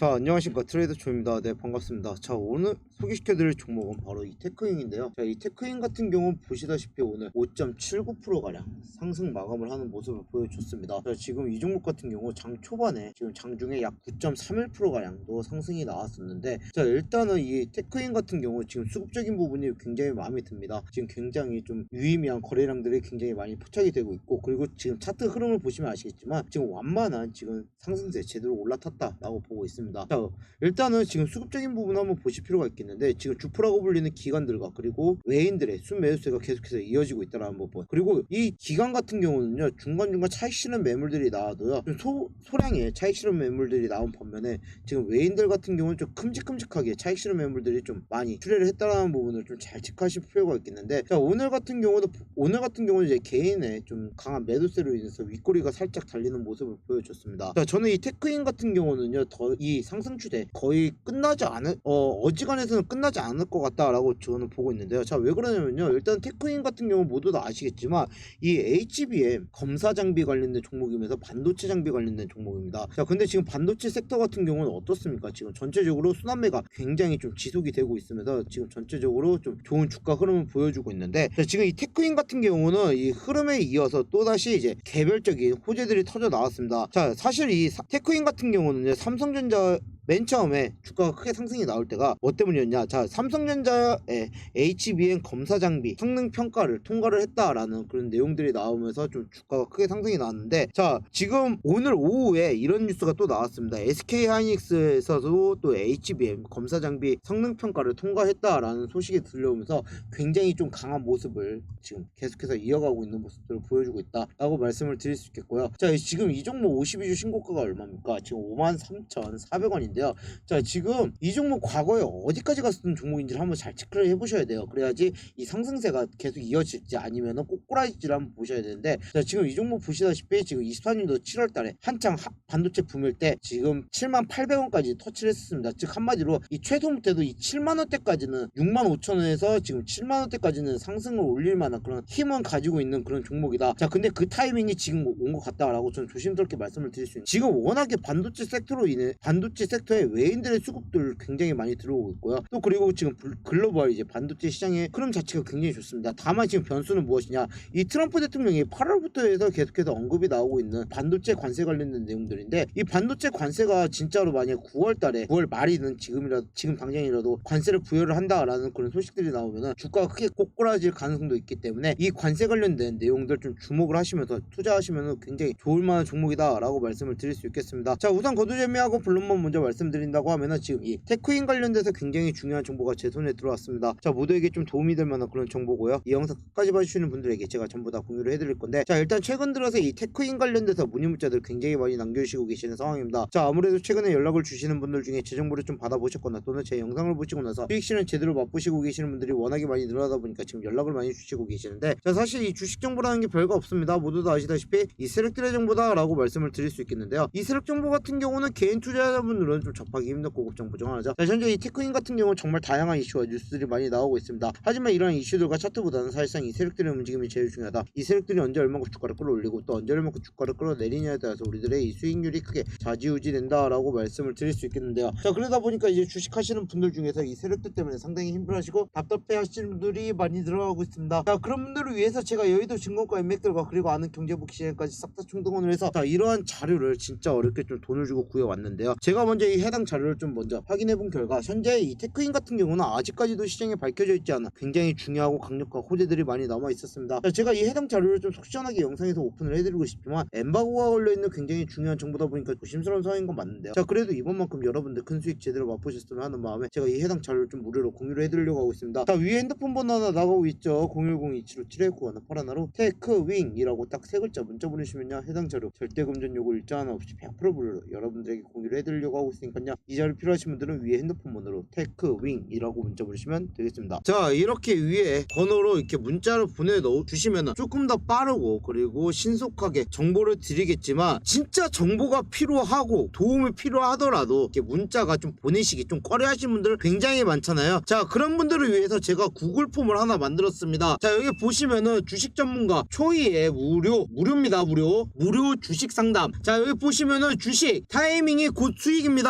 자 안녕하십니까. 트레이더 초입니다. 네 반갑습니다. 자 오늘 소개시켜드릴 종목은 바로 이 테크인인데요. 자이 테크인 같은 경우 보시다시피 오늘 5.79% 가량 상승 마감을 하는 모습을 보여줬습니다. 자 지금 이 종목 같은 경우 장 초반에 지금 장중에 약 9.31% 가량도 상승이 나왔었는데 자 일단은 이 테크인 같은 경우 지금 수급적인 부분이 굉장히 마음에 듭니다. 지금 굉장히 좀 유의미한 거래량들이 굉장히 많이 포착이 되고 있고 그리고 지금 차트 흐름을 보시면 아시겠지만 지금 완만한 지금 상승세 제대로 올라탔다 라고 보고 있습니다. 자, 일단은 지금 수급적인 부분 한번 보실 필요가 있겠는데 지금 주포라고 불리는 기관들과 그리고 외인들의 순매수세가 계속해서 이어지고 있다는 부분 그리고 이 기관 같은 경우는요 중간중간 차익 실현 매물들이 나와도요 좀 소, 소량의 차익 실현 매물들이 나온 반면에 지금 외인들 같은 경우는 좀 큼직큼직하게 차익 실현 매물들이 좀 많이 출회를 했다라는 부분을 좀 잘 체크하실 필요가 있겠는데 자 오늘 같은 경우도 오늘 같은 경우는 이제 개인의 좀 강한 매도세로 인해서 윗꼬리가 살짝 달리는 모습을 보여줬습니다. 자 저는 이 테크인 같은 경우는요 더 이 상승 추세 거의 끝나지 않을 어 어지간해서는 끝나지 않을 것 같다라고 저는 보고 있는데요. 자 왜 그러냐면요 일단 테크인 같은 경우 모두 다 아시겠지만 이 HBM 검사 장비 관련된 종목이면서 반도체 장비 관련된 종목입니다. 자 근데 지금 반도체 섹터 같은 경우는 어떻습니까? 지금 전체적으로 순환매가 굉장히 좀 지속이 되고 있으면서 지금 전체적으로 좀 좋은 주가 흐름을 보여주고 있는데 자, 지금 이 테크인 같은 경우는 이 흐름에 이어서 또 다시 이제 개별적인 호재들이 터져 나왔습니다. 자 사실 이 사- 테크인 같은 경우는 삼성전자 video 맨 처음에 주가가 크게 상승이 나올 때가 뭐 때문이었냐? 자, 삼성전자의 HBM 검사 장비 성능 평가를 통과를 했다라는 그런 내용들이 나오면서 좀 주가가 크게 상승이 나왔는데, 자, 지금 오늘 오후에 이런 뉴스가 또 나왔습니다. SK 하이닉스에서도 또 HBM 검사 장비 성능 평가를 통과했다라는 소식이 들려오면서 굉장히 좀 강한 모습을 지금 계속해서 이어가고 있는 모습들을 보여주고 있다라고 말씀을 드릴 수 있겠고요. 자, 지금 이 종목 52주 신고가가 얼마입니까? 지금 53,400원인데 요. 자, 지금 이 종목 과거에 어디까지 갔었던 종목인지를 한번 잘 체크를 해보셔야 돼요. 그래야지 이 상승세가 계속 이어질지 아니면은 꼬꾸라질지를 한번 보셔야 되는데, 자, 지금 이 종목 보시다시피 지금 24년도 7월 달에 한창 하- 반도체 붐일 때 지금 7만 800원까지 터치를 했습니다. 즉, 한마디로 이 최소 못해도 이 7만원대까지는 6만 5천원에서 지금 7만원대까지는 상승을 올릴 만한 그런 힘은 가지고 있는 그런 종목이다. 자, 근데 그 타이밍이 지금 온 것 같다라고 저는 조심스럽게 말씀을 드릴 수 있는 지금 워낙에 반도체 섹터로 인해 반도체 섹 터에 외인들의 수급들 굉장히 많이 들어오고 있고요. 또 그리고 지금 불- 글로벌 이제 반도체 시장의 흐름 자체가 굉장히 좋습니다. 다만 지금 변수는 무엇이냐? 이 트럼프 대통령이 8월부터 해서 계속해서 언급이 나오고 있는 반도체 관세 관련된 내용들인데 이 반도체 관세가 진짜로 만약 9월 달에 9월 말이든 지금이라도 지금 당장이라도 관세를 부여를 한다라는 그런 소식들이 나오면은 주가가 크게 꼬꾸라질 가능성도 있기 때문에 이 관세 관련된 내용들 좀 주목을 하시면서 투자하시면은 굉장히 좋을 만한 종목이다라고 말씀을 드릴 수 있겠습니다. 자 우선 거두재미하고 블록만 먼저 말 씀드린다고 하면은 지금 이 테크인 관련돼서 굉장히 중요한 정보가 제 손에 들어왔습니다. 자 모두에게 좀 도움이 될 만한 그런 정보고요. 이 영상 끝까지 봐주시는 분들에게 제가 전부 다 공유를 해드릴 건데 자 일단 최근 들어서 이 테크인 관련돼서 문의 문자들 굉장히 많이 남겨주시고 계시는 상황입니다. 자 아무래도 최근에 연락을 주시는 분들 중에 제 정보를 좀 받아보셨거나 또는 제 영상을 보시고 나서 수익 실현 제대로 맛보시고 계시는 분들이 워낙에 많이 늘어나다 보니까 지금 연락을 많이 주시고 계시는데 자 사실 이 주식 정보라는 게 별거 없습니다. 모두 다 아시다시피 이 세력 들의 정보다라고 말씀을 드릴 수 있겠는데요. 이 세력 정보 같은 경우는 개인 투자자분들은 좀 접하기 정보 중 하나죠. 자 현재 이 테크인 같은 경우는 정말 다양한 이슈와 뉴스들이 많이 나오고 있습니다. 하지만 이러한 이슈들과 차트보다는 사실상 이 세력들의 움직임이 제일 중요하다. 이 세력들이 언제 얼마큼 주가를 끌어올리고 또 언제 얼마큼 주가를 끌어내리냐에 따라서 우리들의 이 수익률이 크게 좌지우지 된다라고 말씀을 드릴 수 있겠는데요. 자 그러다 보니까 이제 주식하시는 분들 중에서 이 세력들 때문에 상당히 힘들어하시고 답답해하시는 분들이 많이 들어가고 있습니다. 자 그런 분들을 위해서 제가 여의도 증권가 인맥들과 그리고 아는 경제복 시장까지 싹 다 총동원을 해서 자 이러한 자료를 진짜 어렵게 좀 돈을 주고 구해왔는데요. 제가 먼저 이 해당 자료를 좀 먼저 확인해 본 결과 현재 이 테크인 같은 경우는 아직까지도 시장에 밝혀져 있지 않아 굉장히 중요하고 강력한 호재들이 많이 남아 있었습니다. 자, 제가 이 해당 자료를 좀 속 시원하게 영상에서 오픈을 해드리고 싶지만 엠바고가 걸려 있는 굉장히 중요한 정보다 보니까 조심스러운 상황인 건 맞는데요. 자 그래도 이번만큼 여러분들 큰 수익 제대로 맛보셨으면 하는 마음에 제가 이 해당 자료를 좀 무료로 공유를 해드리려고 하고 있습니다. 자 위에 핸드폰 번호 하나 나가고 있죠. 010-2757-9 파라나로 테크윙이라고 딱 세 글자 문자 보내시면요 해당 자료 절대 금전 요구 일자 하나 없이 100% 무료로 여러분들에게 공유를 해드리려고 하고 있 으니까요 이 자료 필요하신 분들은 위에 핸드폰 번호로 테크윙이라고 문자 보내시면 되겠습니다. 자 이렇게 위에 번호로 이렇게 문자를 보내 넣어 주시면 조금 더 빠르고 그리고 신속하게 정보를 드리겠지만 진짜 정보가 필요하고 도움이 필요하더라도 이렇게 문자가 좀 보내시기 좀 꺼려하시는 분들 굉장히 많잖아요. 자 그런 분들을 위해서 제가 구글 폼을 하나 만들었습니다. 자 여기 보시면은 주식 전문가 초이의 무료 무료입니다 무료 무료 주식 상담. 자 여기 보시면은 주식 타이밍이 곧 수익입니다.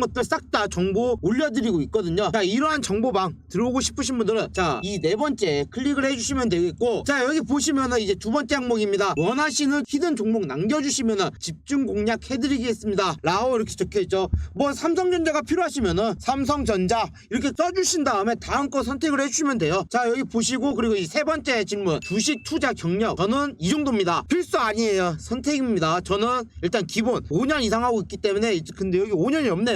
것들 싹 다 정보 올려드리고 있거든요. 자 이러한 정보방 들어오고 싶으신 분들은 자 이 네 번째 클릭을 해주시면 되겠고 자 여기 보시면은 이제 두 번째 항목입니다. 원하시는 히든 종목 남겨주시면은 집중 공략 해드리겠습니다. 라오 이렇게 적혀있죠. 뭐 삼성전자가 필요하시면은 삼성전자 이렇게 써주신 다음에 다음 거 선택을 해주시면 돼요. 자 여기 보시고 그리고 이 세 번째 질문. 주식 투자 경력. 저는 이 정도입니다. 필수 아니에요. 선택입니다. 저는 일단 기본 5년 이상 하고 있기 때문에 근데 여기 5년이 없네요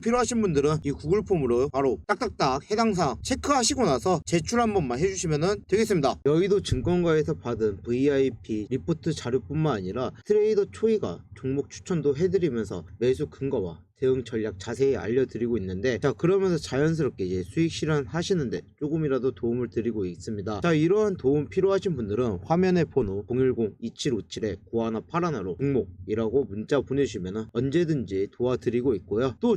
필요하신 분들은 이 구글 폼으로 바로 딱딱딱 해당 사항 체크하시고 나서 제출 한 번만 해주시면 되겠습니다. 여의도 증권가에서 받은 VIP 리포트 자료뿐만 아니라 트레이더 초이가 종목 추천도 해드리면서 매수 근거와 대응 전략 자세히 알려드리고 있는데 자 그러면서 자연스럽게 이제 수익 실현 하시는데 조금이라도 도움을 드리고 있습니다 자 이러한 도움 필요하신 분들은 화면의 번호 010-2757-9181로 종목이라고 문자 보내주시면 언제든지 도와드리고 있고요 또